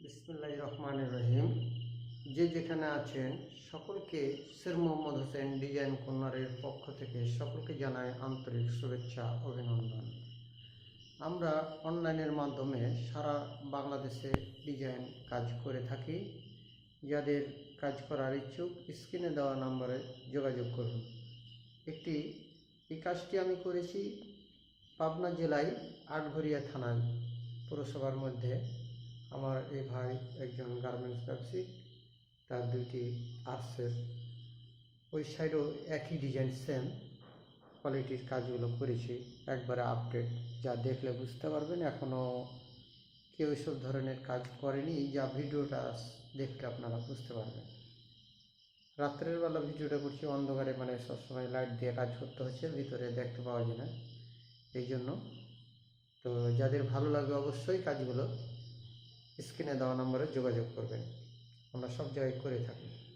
বিসমুল্লাহ রহমান রহিম। যে যেখানে আছেন, সকলকে শের মোহাম্মদ হোসেন, ডিজাইন কর্নারের পক্ষ থেকে সকলকে জানাই আন্তরিক শুভেচ্ছা, অভিনন্দন। আমরা অনলাইনের মাধ্যমে সারা বাংলাদেশে ডিজাইন কাজ করে থাকি। যাদের কাজ করার ইচ্ছুক, স্ক্রিনে দেওয়া নম্বরে যোগাযোগ করুন। একটি এই কাজটি আমি করেছি পাবনা জেলায় আটঘরিয়া থানায় পৌরসভার মধ্যে। আমার এই ভাই একজন গার্মেন্টস ব্যবসায়ী, তার দুইটি আর্টসের ওই সাইডেও একই ডিজাইন সেম কোয়ালিটির কাজগুলো করেছি। একবারে আপডেট যা দেখলে বুঝতে পারবেন। এখনও কেউ এসব ধরনের কাজ করেনি। যা ভিডিওটা দেখলে আপনারা বুঝতে পারবেন। রাত্রের বেলা ভিডিওটা করছি, অন্ধকারে মানে সবসময় লাইট দিয়ে কাজ করতে হচ্ছে, ভিতরে দেখতে পাওয়া যায় না। এই জন্য তো যাদের ভালো লাগবে অবশ্যই কাজগুলো স্ক্রিনে দেওয়া নম্বরে যোগাযোগ করবেন। আমরা সব জায়গায় করে থাকি।